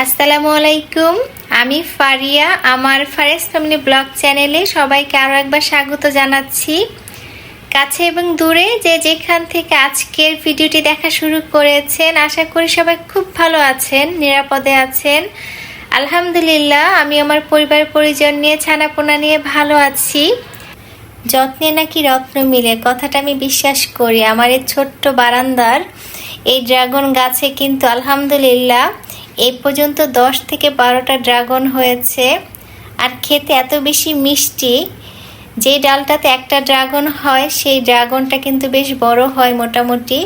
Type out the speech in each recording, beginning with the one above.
আসসালামু আলাইকুম, আমি ফারিয়া। আমার ফারেস ফ্যামিলি ব্লগ চ্যানেলে সবাইকে আরও একবার স্বাগত জানাচ্ছি। কাছে এবং দূরে যে যেখান থেকে আজকের ভিডিওটি দেখা শুরু করেছেন, আশা করি সবাই খুব ভালো আছেন, নিরাপদে আছেন। আলহামদুলিল্লাহ, আমি আমার পরিবার পরিজন নিয়ে, ছানাপোনা নিয়ে ভালো আছি। যত্নে নাকি রত্ন মিলে, কথাটা আমি বিশ্বাস করি। আমার এই ছোট্ট বারান্দার এই ড্রাগন গাছে কিন্তু আলহামদুলিল্লাহ এই পর্যন্ত দশ থেকে বারোটা ড্রাগন হয়েছে। আর খেতে এত বেশি মিষ্টি, যে ডালটাতে একটা ড্রাগন হয়, সেই ড্রাগনটা কিন্তু বেশ বড় হয় মোটামুটি।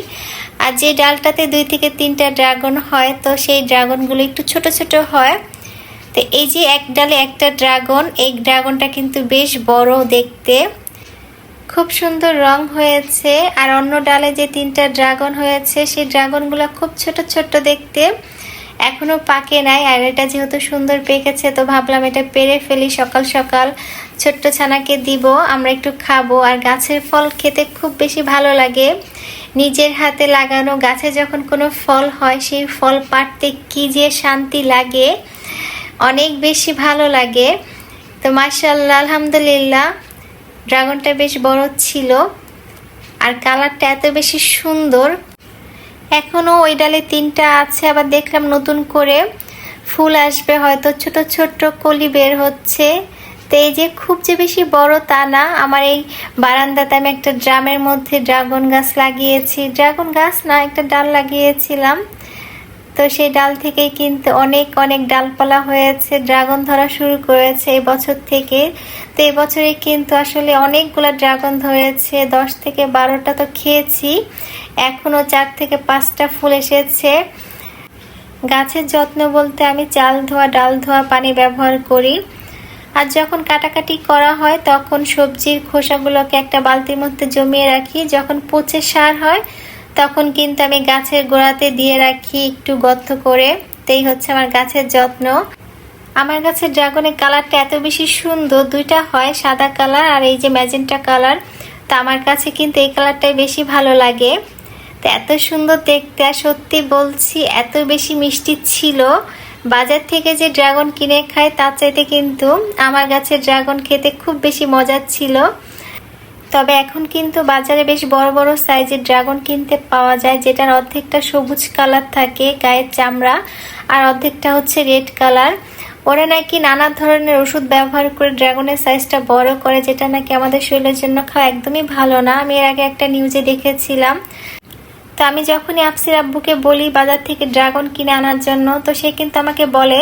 আর যে ডালটাতে দুই থেকে তিনটা ড্রাগন হয়, তো সেই ড্রাগনগুলো একটু ছোট ছোট হয়। তো এই যে এক ডালে একটা ড্রাগন, এই ড্রাগনটা কিন্তু বেশ বড় দেখতে। খুব সুন্দর রং হয়েছে। আর অন্য ডালে যে তিনটা ড্রাগন হয়েছে, সেই ড্রাগনগুলো খুব ছোট ছোট দেখতে। এখনও পাকে নাই, আর এটা যেহেতু সুন্দর পেকেছে, তো ভাবলাম এটা পেরে ফেলি, সকাল সকাল ছোট্ট ছানাকে দিব, আমরা একটু খাব। আর গাছের ফল খেতে খুব বেশি ভালো লাগে। নিজের হাতে লাগানো গাছে যখন কোনো ফল হয়, সেই ফল পাড়তে কি যে শান্তি লাগে, অনেক বেশি ভালো লাগে। তো মার্শাল্লাহ আলহামদুলিল্লাহ, ড্রাগনটা বেশ বড় ছিল, আর কালারটা এত বেশি সুন্দর। এখনও ওই ডালে তিনটা আছে, আবার দেখলাম নতুন করে ফুল আসবে, হয়তো ছোট ছোট কলি বের হচ্ছে। তো এই যে খুব যে বেশি বড় তা না, আমার এই বারান্দাতে আমি একটা ড্রামের মধ্যে ড্রাগন গাছ লাগিয়েছি। ড্রাগন গাছ না, একটা ডাল লাগিয়েছিলাম। তো সেই ডাল থেকে কিন্তু অনেক অনেক ডালপালা হয়েছে, ড্রাগন ধরা শুরু করেছে এই বছর থেকে। তো এই বছরে কিন্তু আসলে অনেকগুলো ড্রাগন ধরেছে, দশ থেকে বারোটা তো খেয়েছি। এখনও চার থেকে পাঁচটা ফুল এসেছে। গাছের যত্ন বলতে আমি চাল ধোয়া, ডাল ধোয়া পানি ব্যবহার করি। আর যখন কাটাকাটি করা হয়, তখন সবজির খোসাগুলোকে একটা বালতির মধ্যে জমিয়ে রাখি। যখন পচে সার হয়, তখন কিন্তু আমি গাছের গোড়াতে দিয়ে রাখি একটু গর্ত করে। তেই হচ্ছে আমার গাছের যত্ন। আমার গাছের ড্রাগনের কালারটা এত বেশি সুন্দর, দুইটা হয়, সাদা কালার আর এই যে ম্যাজেন্টা কালার। তা আমার কাছে কিন্তু এই কালারটাই বেশি ভালো লাগে। এত সুন্দর দেখতে আর সত্যি বলছি, এত বেশি মিষ্টি ছিল। বাজার থেকে যে ড্রাগন কিনে খায়, তার চাইতে কিন্তু আমার গাছের ড্রাগন খেতে খুব বেশি মজার ছিল। তবে এখন কিন্তু বাজারে বেশ বড় বড় সাইজের ড্রাগন কিনতে পাওয়া যায়, যেটার অর্ধেকটা সবুজ কালার থাকে, গায়ের চামড়া, আর অর্ধেকটা হচ্ছে রেড কালার। ওরা নাকি নানা ধরনের ওষুধ ব্যবহার করে ড্রাগনের সাইজটা বড় করে, যেটা নাকি আমাদের শরীরের জন্য খাওয়া একদমই ভালো না। আমি এর আগে একটা নিউজে দেখেছিলাম তো আমি যখনই আফসির আব্বুকে বলি বাজার থেকে ড্রাগন কিনে আনার জন্য, তো সে কিন্তু আমাকে বলে,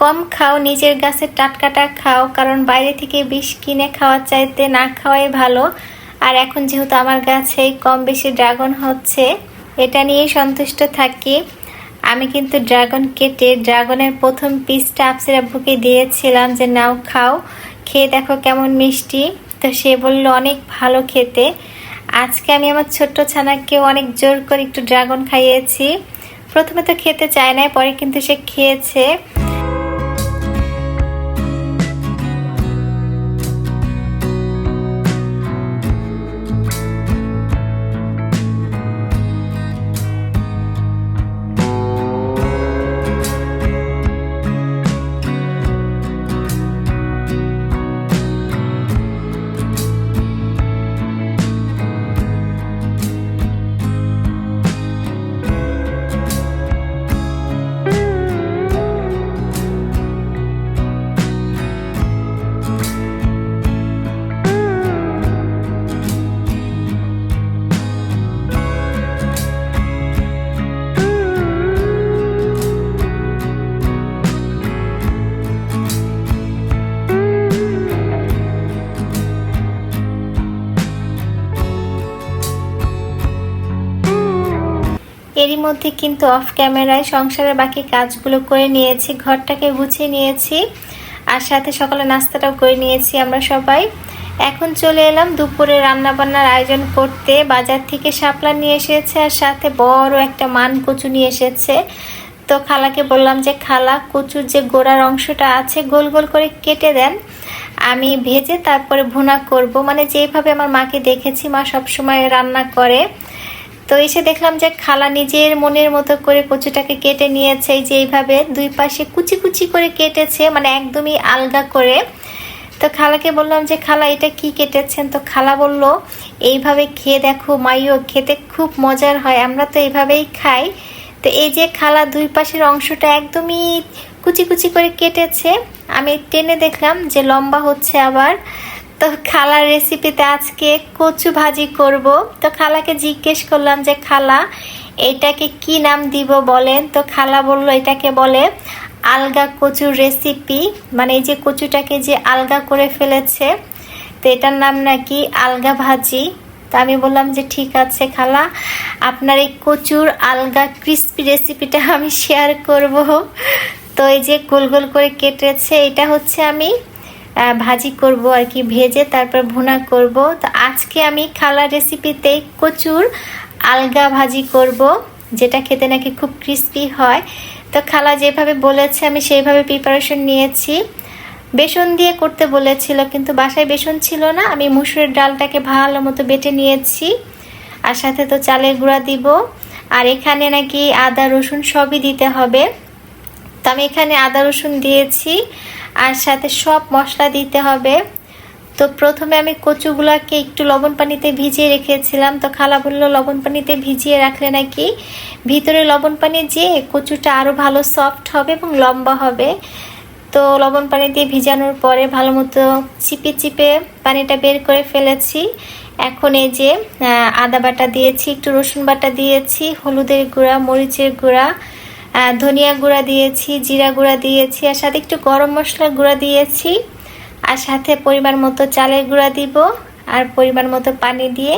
কম খাও, নিজের গাছের টাটকাটা খাও, কারণ বাইরে থেকে বিষ কিনে খাওয়ার চাইতে না খাওয়াই ভালো। আর এখন যেহেতু আমার গাছে কম বেশি ড্রাগন হচ্ছে, এটা নিয়েই সন্তুষ্ট থাকি। আমি কিন্তু ড্রাগন কেটে ড্রাগনের প্রথম পিসটা আফসির আব্বুকে দিয়েছিলাম যে, নাও খাও, খেয়ে দেখো কেমন মিষ্টি। তো সে বলল, অনেক ভালো খেতে। আজকে আমি আমার ছোট্ট ছানাকে অনেক জোর করে একটু ড্রাগন খাইয়েছি। প্রথমে তো খেতে চায় না পরে কিন্তু সে খেয়েছে। এরই মধ্যে কিন্তু অফ ক্যামেরায় সংসারের বাকি কাজগুলো করে নিয়েছি, ঘরটাকে গুছিয়ে নিয়েছি আর সাথে সকালে নাস্তাটাও করে নিয়েছি আমরা সবাই। এখন চলে এলাম দুপুরে রান্না বান্নার আয়োজন করতে। বাজার থেকে শাপলা নিয়ে এসেছে আর সাথে বড় একটা মান কচু নিয়ে এসেছে। তো খালাকে বললাম যে, খালা, কচুর যে গোড়ার অংশটা আছে, গোল গোল করে কেটে দেন। আমি ভেজে তারপরে ভুনা করব। মানে যেভাবে আমার মাকে দেখেছি, মা সবসময় রান্না করে। তো এসে দেখলাম যে খালা নিজের মনের মতো করে কচুটাকে কেটে নিয়েছে যে এইভাবে দুই পাশে কুচি কুচি করে কেটেছে মানে একদমই আলগা করে। তো খালাকে বললাম যে, খালা, এটা কি কেটেছেন? তো খালা বলল, এইভাবে খেয়ে দেখো, মাইও, খেতে খুব মজার হয়, আমরা তো এইভাবেই খাই। তো এই যে খালা দুই পাশের অংশটা একদমই কুচি কুচি করে কেটেছে, আমি টেনে দেখলাম যে লম্বা হচ্ছে আবার। তো খালার রেসিপিতে আজকে কচু ভাজি করব। তো খালাকে জিজ্ঞেস করলাম যে, খালা, এটাকে কি নাম দিব বলেন? তো খালা বলল, এটাকে বলে আলগা কচুর রেসিপি মানে এই যে কচুটাকে যে আলগা করে ফেলেছে, তো এটার নাম নাকি আলগা ভাজি। তো আমি বললাম যে, ঠিক আছে খালা, আপনার এই কচুর আলগা ক্রিস্পি রেসিপিটা আমি শেয়ার করব। তো এই যে গোল গোল করে কেটেছে, এটা হচ্ছে আমি ভাজি করব আর কি, ভেজে তারপর ভুনা করব। তো আজকে আমি খালা রেসিপিতে কচুর আলগা ভাজি করব, যেটা খেতে নাকি খুব ক্রিস্পি হয়। তো খালা যেভাবে বলেছে, আমি সেইভাবে প্রিপারেশন নিয়েছি। বেসন দিয়ে করতে বলেছিল, কিন্তু বাসায় বেসন ছিল না। আমি মুসুরের ডালটাকে ভালো মতো বেটে নিয়েছি। আর সাথে তো চালের গুঁড়া দিব। আর এখানে নাকি আদা, রসুন সবই দিতে হবে। তো আমি এখানে আদা রসুন দিয়েছি আর সাথে সব মশলা দিতে হবে। তো প্রথমে আমি কচুগুলাকে একটু লবণ পানিতে ভিজিয়ে রেখেছিলাম। তো খালা বলল, লবণ পানিতে ভিজিয়ে রাখলে নাকি ভিতরে লবণ পানি যেয়ে কচুটা আরও ভালো সফট হবে এবং লম্বা হবে। তো লবণ পানি দিয়ে ভিজানোর পরে ভালো মতো চিপে চিপে পানিটা বের করে ফেলেছি। এখন এই যে আদা বাটা দিয়েছি, একটু রসুন বাটা দিয়েছি, হলুদের গুঁড়া, মরিচের গুঁড়া ধনিয়া গুঁড়া দিয়েছি, জিরা গুঁড়া দিয়েছি, আর সাথে একটু গরম মশলার গুঁড়া দিয়েছি, আর সাথে পরিমাণ মতো চালের গুঁড়া দিব, আর পরিমাণ মতো পানি দিয়ে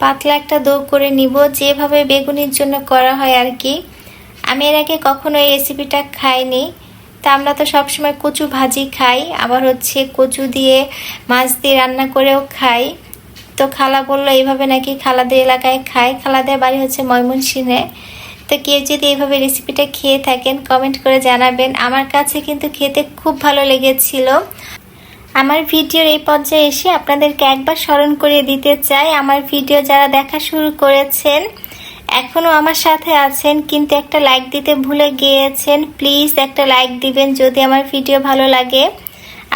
পাতলা একটা দৌ করে নিব। যেভাবে বেগুনির জন্য করা হয় আর কি। আমি এর আগে কখনো এই রেসিপিটা খাইনি। তা আমরা তো সবসময় কচু ভাজি খাই, আবার হচ্ছে কচু দিয়ে মাছ দিয়ে রান্না করেও খাই। তো খালা বলল, এইভাবে নাকি খালাদের এলাকায় খায়? খালাদের বাড়ি হচ্ছে ময়মনসিংহে। তো কেউ যদি এভাবে রেসিপিটা খেয়ে থাকেন কমেন্ট করে জানাবেন। আমার কাছে কিন্তু খেতে খুব ভালো লেগেছিল। আমার ভিডিওর এই পর্যায়ে এসে আপনাদেরকে একবার স্মরণ করিয়ে দিতে চাই। আমার ভিডিও যারা দেখা শুরু করেছেন এখনও আমার সাথে আছেন, কিন্তু একটা লাইক দিতে ভুলে গিয়েছেন প্লিজ একটা লাইক দিবেন যদি আমার ভিডিও ভালো লাগে।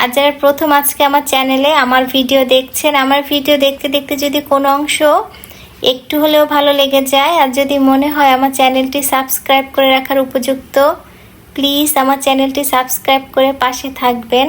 আর যারা প্রথম আজকে আমার চ্যানেলে আমার ভিডিও দেখছেন, আমার ভিডিও দেখতে দেখতে যদি কোনো অংশ একটু হলেও ভালো লেগে যায়। আর যদি মনে হয় আমার চ্যানেলটি সাবস্ক্রাইব করে রাখার উপযুক্ত, প্লিজ আমার চ্যানেলটি সাবস্ক্রাইব করে পাশে থাকবেন।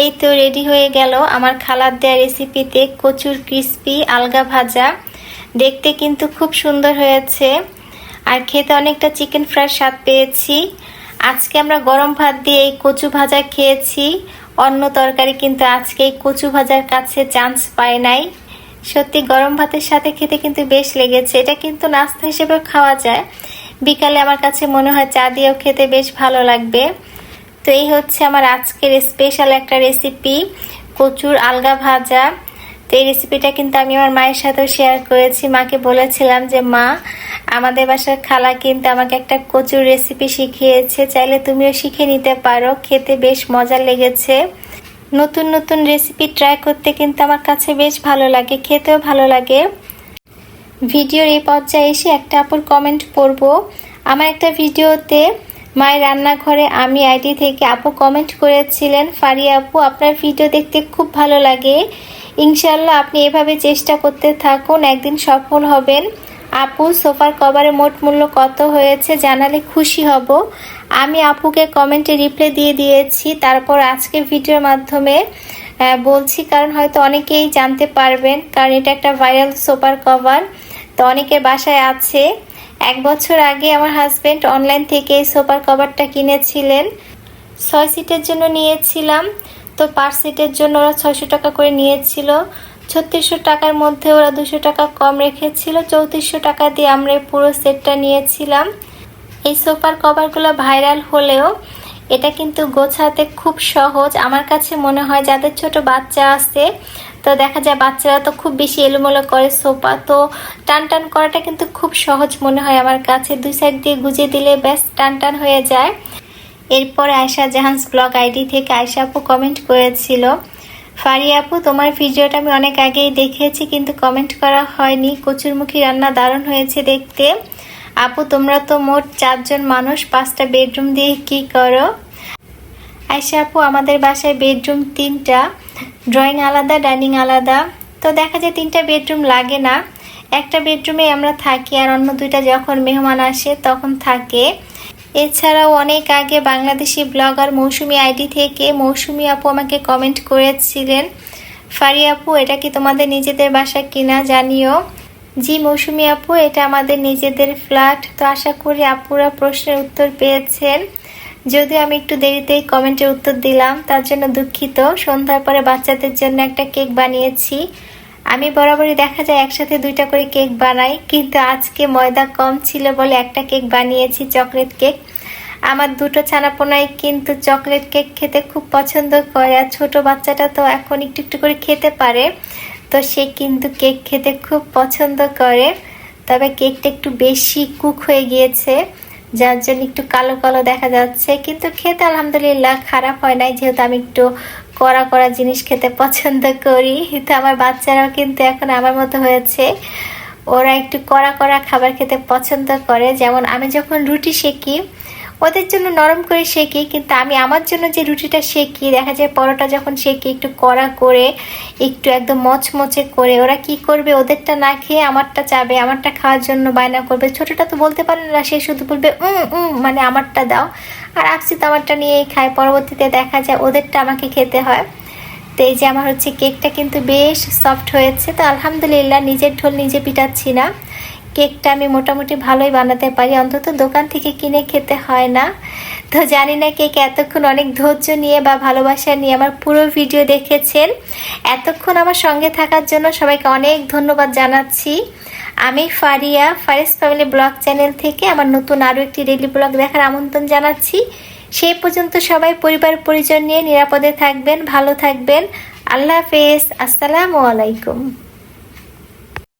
এই তো রেডি হয়ে গেল আমার খালার দেওয়া রেসিপিতে কচুর ক্রিস্পি আলগা ভাজা। দেখতে কিন্তু খুব সুন্দর হয়েছে। আর খেতে অনেকটা চিকেন ফ্রাইর স্বাদ পেয়েছি। আজকে আমরা গরম ভাত দিয়ে এই কচু ভাজা খেয়েছি। অন্য তরকারি কিন্তু আজকে এই কচু ভাজার কাছে চান্স পায় নাই। সত্যি গরম ভাতের সাথে খেতে কিন্তু বেশ লেগেছে। এটা কিন্তু নাস্তা হিসেবে খাওয়া যায়। বিকালে আমার কাছে মনে হয় চা দিয়েও খেতে বেশ ভালো লাগবে। তো এই হচ্ছে আমার আজকের স্পেশাল একটা রেসিপি কচুর আলগা ভাজা। তো এই রেসিপিটা কিন্তু আমি আমার মায়ের সাথেও শেয়ার করেছি। মাকে বলেছিলাম যে, মা, আমাদের বাসার খালা কিন্তু আমাকে একটা কচুর রেসিপি শিখিয়েছে। চাইলে তুমিও শিখে নিতে পারো। খেতে বেশ মজা লেগেছে। নতুন নতুন রেসিপি ট্রাই করতে কিন্তু আমার কাছে বেশ ভালো লাগে। খেতেও ভালো লাগে। ভিডিওর এই পর্যায়ে এসে একটা আপুর কমেন্ট পড়ব। আমার একটা ভিডিওতে মায়ের রান্নাঘরে আমি আইডি থেকে আপু কমেন্ট করেছিলেন, ফারিয়া আপু, আপনার ভিডিও দেখতে খুব ভালো লাগে। ইনশাল্লাহ আপনি এভাবে চেষ্টা করতে থাকুন, একদিন সফল হবেন। আপু, সোফার কভারে মোট মূল্য কত হয়েছে জানালে খুশি হব। আমি আপুকে কমেন্টে রিপ্লাই দিয়ে দিয়েছি, তারপর আজকে ভিডিওর মাধ্যমে বলছি, কারণ হয়তো অনেকেই জানতে পারবেন, কারণ এটা একটা ভাইরাল সোফার কভার তো অনেকের বাসায় আছে। এক বছর আগে আমার হাজব্যান্ড অনলাইন থেকে এই সোফার কভারটা কিনেছিলেন। ছয় সিটের জন্য নিয়েছিলাম। তো পার সিটের জন্য ওরা ছয়শো টাকা করে নিয়েছিল। ছত্রিশশো টাকার মধ্যে ওরা দুশো টাকা কম রেখেছিল। চৌত্রিশশো টাকা দিয়ে আমরা পুরো সেটটা নিয়েছিলাম। এই সোফার কভারগুলো ভাইরাল হলেও এটা কিন্তু গোছাতে খুব সহজ। আমার কাছে মনে হয় যাদের ছোট বাচ্চা আছে তো দেখা যায় বাচ্চারা তো খুব বেশি এলোমেলো করে সোফা, তো টান টান করাটা কিন্তু খুব সহজ মনে হয় আমার কাছে। দুই সাইড দিয়ে গুজে দিলে ব্যাস টান টান হয়ে যায়। এরপর আয়সা জাহান্স ব্লগ আইডি থেকে আয়সা আপু কমেন্ট করেছিল ফারি আপু, তোমার ভিডিওটা আমি অনেক আগেই দেখেছি, কিন্তু কমেন্ট করা হয়নি। কচুরমুখী রান্না দারুণ হয়েছে দেখতে। আপু, তোমরা তো মোট চারজন মানুষ, পাঁচটা বেডরুম দিয়ে কি করো? আয়সা আপু, আমাদের বাসায় বেডরুম তিনটা। ড্রয়িং আলাদা ডাইনিং আলাদা। তো দেখা যায় তিনটা বেডরুম লাগে না। একটা বেডরুমে আমরা থাকি আর অন্য দুইটা যখন মেহমান আসে তখন থাকে। এছাড়াও অনেক আগে বাংলাদেশি ব্লগার মৌসুমি আইডি থেকে মৌসুমি আপু আমাকে কমেন্ট করেছিলেন, ফারি আপু, এটা কি তোমাদের নিজেদের বাসা কিনা জানিও? জি, মৌসুমি আপু, এটা আমাদের নিজেদের ফ্ল্যাট তো আশা করি আপুরা প্রশ্নের উত্তর পেয়েছেন। যদিও আমি একটু দেরিতেই কমেন্টের উত্তর দিলাম, তার জন্য দুঃখিত। সন্ধ্যার পরে বাচ্চাদের জন্য একটা কেক বানিয়েছি। আমি বরাবরই দেখা যায় একসাথে দুইটা করে কেক বানাই, কিন্তু আজকে ময়দা কম ছিল বলে একটা কেক বানিয়েছি, চকলেট কেক। আমার দুটো ছানাপোনাই কিন্তু চকলেট কেক খেতে খুব পছন্দ করে, আর ছোটো বাচ্চাটা তো এখন একটু একটু করে খেতে পারে, তো সে কিন্তু কেক খেতে খুব পছন্দ করে। তবে কেকটা একটু বেশি কুক হয়ে গিয়েছে। যার জন্য একটু কালো কালো দেখা যাচ্ছে। কিন্তু খেতে আলহামদুলিল্লাহ খারাপ হয় নাই। যেহেতু আমি একটু কড়া কড়া জিনিস খেতে পছন্দ করি, তো আমার বাচ্চারাও কিন্তু এখন আমার মতো হয়েছে। ওরা একটু কড়া কড়া খাবার খেতে পছন্দ করে। যেমন আমি যখন রুটি শেখি ওদের জন্য নরম করে শেখি কিন্তু আমি আমার জন্য যে রুটিটা শেখি দেখা যায় পরোটা যখন শেখি একটু কড়া করে, একটু একদম মচমচে করে, ওরা কি করবে? ওদেরটা না খেয়ে আমারটা চাবে, আমারটা খাওয়ার জন্য বায়না করবে। ছোটটা তো বলতে পারে না, সে শুধু বলবে, উম উম মানে আমারটা দাও। আর তো আমারটা নিয়েই খায়। পরবর্তীতে দেখা যায় ওদেরটা আমাকে খেতে হয়। তো এই যে আমার হচ্ছে কেকটা কিন্তু বেশ সফট হয়েছে। তো আলহামদুলিল্লাহ, নিজের ঢোল নিজে পিটাচ্ছি না। কেকটা আমি মোটামুটি ভালোই বানাতে পারি। অন্তত দোকান থেকে কিনে খেতে হয় না। তো জানি না কেক এতক্ষণ অনেক ধৈর্য নিয়ে বা ভালোবাসা নিয়ে আমার পুরো ভিডিও দেখেছেন। এতক্ষণ আমার সঙ্গে থাকার জন্য সবাইকে অনেক ধন্যবাদ জানাচ্ছি। আমি Faria, Faris family blog channel থেকে আমার নতুন আরও একটি ডেলি ব্লগ দেখার আমন্ত্রণ জানাচ্ছি। সেই পর্যন্ত সবাই পরিবার পরিজন নিয়ে নিরাপদে থাকবেন, ভালো থাকবেন। আল্লাহ হাফেজ। আসসালামু আলাইকুম।